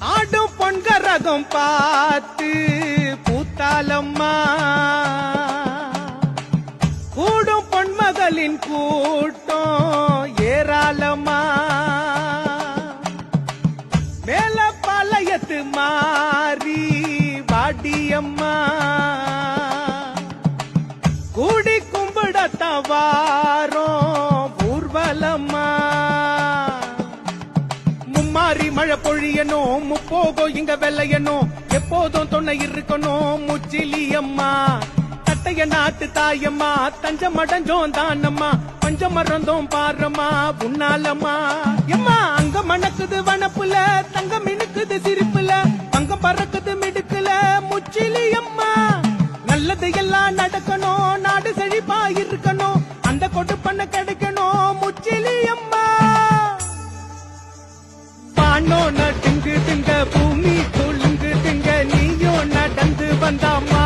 ஆடும் பொன்கரகம் பார்த்து பூத்தாலம்மா கூடும் பொன்மகளின் கூட்டம் ஏராளமா. மேல பாளையத்து மாறி வாடியம்மா. கூடி கும்பிடத்த வாரம் ஊர்வலம்மா. மழை பொழியணும் முப்போகம் இங்க வெள்ளையணும் எப்போதும் துணை இருக்கணும் முச்சிலியம்மா தட்டைய நாட்டு தாயம்மா தஞ்ச அடைஞ்சோம் தானம்மா. பஞ்சம் மறந்தோம் பாரம்மா உன்னாலம்மா. எம்மா அங்க மணக்குது வனப்புல தங்க மினுக்குது சிரிப்புல அங்க பறக்குது மிடுக்குல முச்சிலியம்மா நல்லது எல்லாம் நடக்கணும் நாடு செழிப்பா இருக்கணும். அந்த கொடு பண்ண கிடைக்கும். மண்ணோ நடுங்கு திங்க பூமி குலுங்கு திங்க நீயோ நடந்து வந்தாமா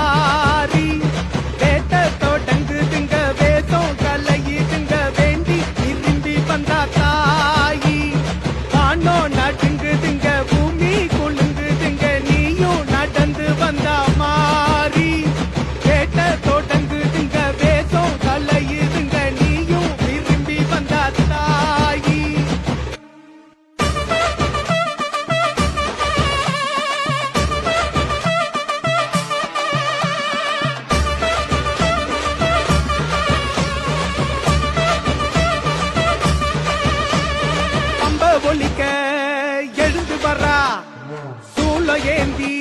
சூழ ஏந்தி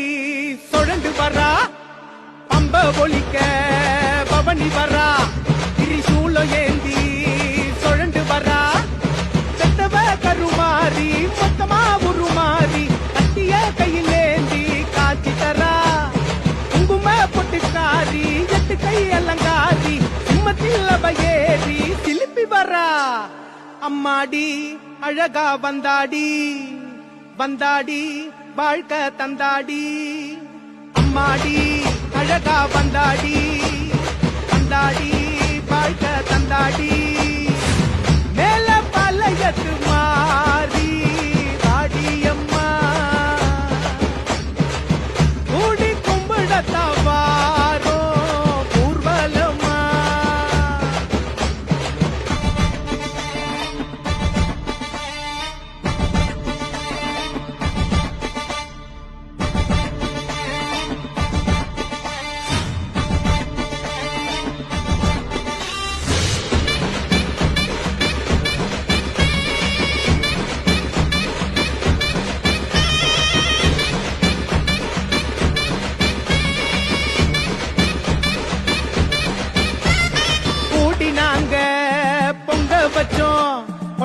சுழண்டு வர்றா பம்ப ஒலிக்க பவனி வரா. திரிசூல ஏந்தி சுழண்டு வர்றா செத்தவ கருமாறி மொத்தமா உருமாறி கட்டிய கையில் ஏந்தி காட்சி தரா. குங்கும பொட்டுக்காரி எட்டு கை அலங்காரி சிம்மத்தில் ஏறி சிலிப்பி வரா. அம்மாடி அழகா வந்தாடி வந்தாடி வாழ்க்க தந்தாடி அம்மாடி அழகா வந்தாடி.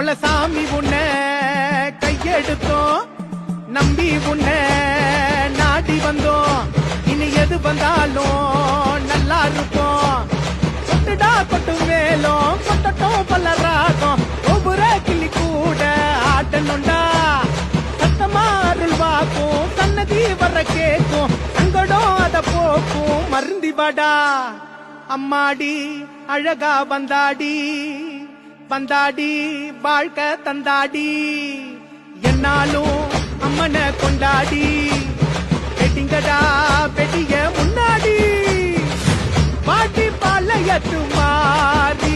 உள்ள சாமி உன்ன கையெடுத்தோம். நம்பி உன்ன நாடி வந்தோம். இனி எது வந்தாலும் நல்லா இருப்போம். கொட்டுடா கொட்டு மேலும் கொட்டட்டும் பல ராகம் ஒவ்வொரு கிளி கூட ஆட்டணுண்டா சத்தமா அருள் வாக்கும் சன்னதி வர கேக்கும் சங்கடம் அத போக்கும் மருந்தி வாடா. அம்மாடி அழகா வந்தாடி. வந்தாடி வாழ்க்கை தந்தாடி. என்னாலும் அம்மனை கொண்டாடி. பெட்டிங்கடா பெட்டிய முன்னாடி. பாட்டி பாலையத்து மாறி